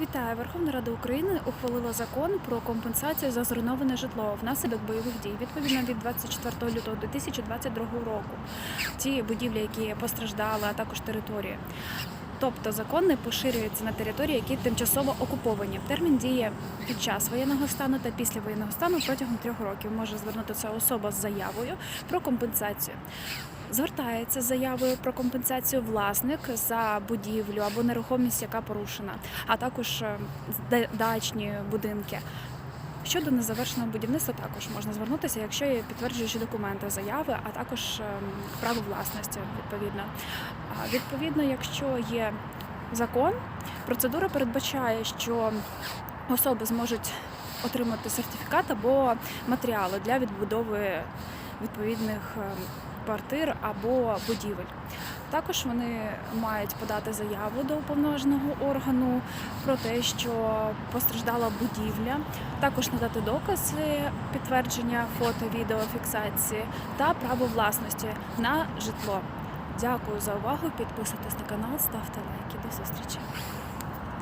Вітаю! Верховна Рада України ухвалила закон про компенсацію за зруйноване житло внаслідок бойових дій. Відповідно від 24 лютого 2022 року. Ті будівлі, які постраждали, а також території. Тобто закон не поширюється на території, які тимчасово окуповані. Термін діє під час воєнного стану та після воєнного стану протягом трьох років. Може звернутися особа з заявою про компенсацію. Звертається з заявою про компенсацію власник за будівлю або нерухомість, яка порушена, а також е, дачні будинки. Щодо незавершеного будівництва, також можна звернутися, якщо є підтверджуючі документи заяви, а також ем, право власності відповідно. Відповідно, якщо є закон, процедура передбачає, що особи зможуть отримати сертифікат або матеріали для відбудови відповідних ем, квартир або будівель. Також вони мають подати заяву до уповноваженого органу про те, що постраждала будівля, також надати докази підтвердження фото, відео, фіксації та право власності на житло. Дякую за увагу. Підписуйтесь на канал, ставте лайки. До зустрічі.